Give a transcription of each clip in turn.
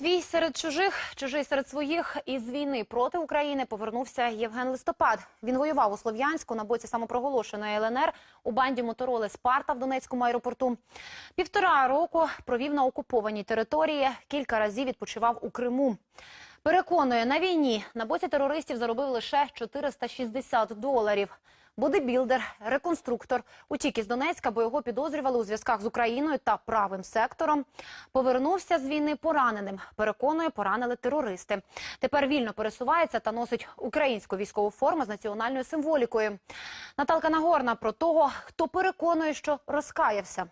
Свій серед чужих, чужий серед своїх. Із війни проти України повернувся Євген Листопад. Він воював у Слов'янську на боці самопроголошеної ЛНР у банді мотороли Спарта в Донецькому аеропорту. Півтора року провів на окупованій території. Кілька разів відпочивав у Криму. Переконує, на війні на боці терористів заробив лише 460 доларів. Бодибілдер, реконструктор утік із Донецька, бо його підозрювали у зв'язках з Україною та правим сектором. Повернувся з війни пораненим. Переконує, поранили терористи. Тепер вільно пересувається та носить українську військову форму з національною символікою. Наталка Нагорна про того, хто переконує, що розкаявся.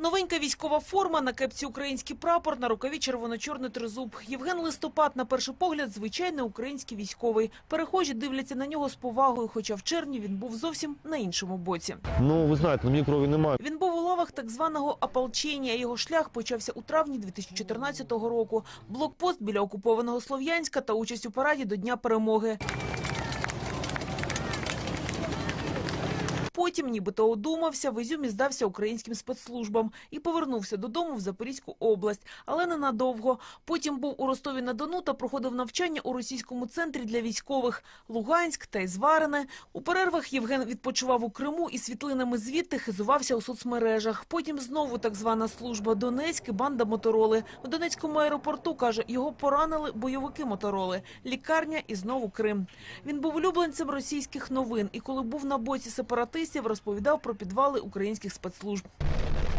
Новенька військова форма, на кепці український прапор, на рукаві червоно-чорний тризуб. Євген Листопад, на перший погляд, звичайний український військовий. Перехожі дивляться на нього з повагою, хоча в червні він був зовсім на іншому боці. Ну, ви знаєте, на мені крові немає. Він був у лавах так званого ополчення. Його шлях почався у травні 2014 року. Блокпост біля окупованого Слов'янська та участь у параді до Дня перемоги. Потім, нібито одумався, в Ізюмі здався українським спецслужбам і повернувся додому в Запорізьку область, але ненадовго. Потім був у Ростові-на-Дону та проходив навчання у російському центрі для військових Луганськ та Ізварине. У перервах Євген відпочивав у Криму і світлинами звідти хизувався у соцмережах. Потім знову так звана служба Донецьк і банда Мотороли. У Донецькому аеропорту, каже, його поранили бойовики Мотороли. Лікарня і знову Крим. Він був улюбленцем російських новин і коли був на боці сепаратистів, розповідав про підвали українських спецслужб.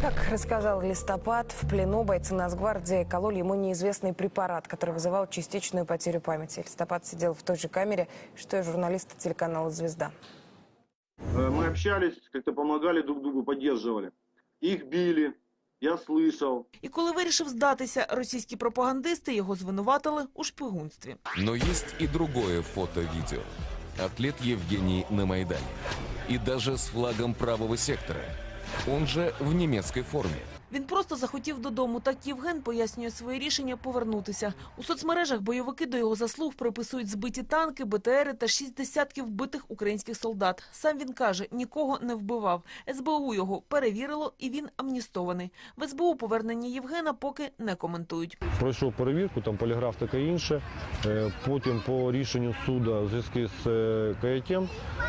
Как рассказал Листопад, в плену бойцы Нацгвардии кололи ему неизвестный препарат, который вызывал частичную потерю памяти. Листопад сидел в той же камере, что и журналисты телеканала «Звезда». Э, Мы общались, как-то помогали друг другу, поддерживали. Их били, я слышал. І коли вирішив здатися, російські пропагандисти його звинуватили у шпигунстві. Но есть и другое фото-видео. Атлет Евгений на Майдане. И даже с флагом правого сектора. Он же в немецкой форме. Він просто захотів додому. Так Євген пояснює своє рішення повернутися. У соцмережах бойовики до його заслуг приписують збиті танки, БТРи та шість десятків вбитих українських солдат. Сам він каже, нікого не вбивав. СБУ його перевірило, і він амністований. В СБУ повернення Євгена поки не коментують. Пройшов перевірку, там поліграф таке інше. Е, Потім по рішенню суду в зв'язку з е,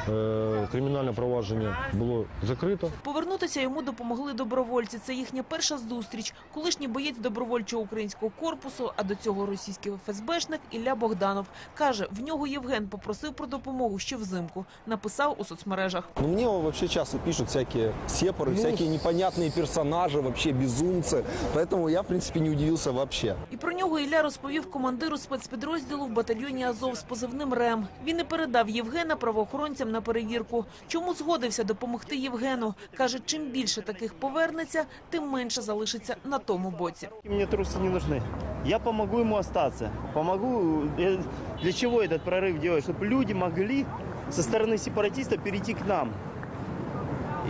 е, кримінальне провадження було закрито. Повернутися йому допомогли добровольці. Це їхня перша зустріч. Колишній боєць добровольчого українського корпусу, а до цього російський ФСБшник Ілля Богданов. Каже, в нього Євген попросив про допомогу ще взимку. Написав у соцмережах. Ну, мне вообще часто пишут всякие сепары, всякие непонятные персонажи, вообще безумцы. Поэтому я, в принципе, не удивился вообще. І про нього Ілля розповів командиру спецпідрозділу в батальйоні Азов з позивним РЕМ. Він і передав Євгена правоохоронцям на перевірку. Чому згодився допомогти Євгену? Каже, чим більше таких повернеться, тим менше менше залишиться на тому боці. Мені труси не нужны. Я помогу йому залишитися. Помогу э, для чого этот прорив робити? щоб люди могли со стороны сепаратиста перейти к нам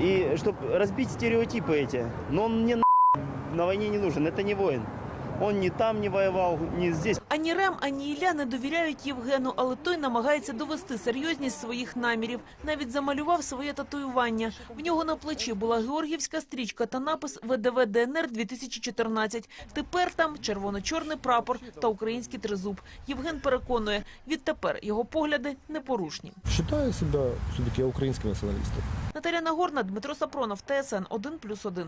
і щоб розбити стереотипи эти. Но он мне на, на війні не нужен. Это не воин. Он ни там не воевал, ни здесь. Ані Рем, ані Ілля не довіряють Євгену, але той намагається довести серйозність своїх намірів. Навіть замалював своє татуювання. В нього на плечі була георгіївська стрічка та напис ВДВ ДНР 2014. Тепер там червоно-чорний прапор та український тризуб. Євген переконує, відтепер його погляди непорушні. Вважаю себе все-таки українським націоналістом. Наталя Нагорна, Дмитро Сапронов, ТСН 1+,1.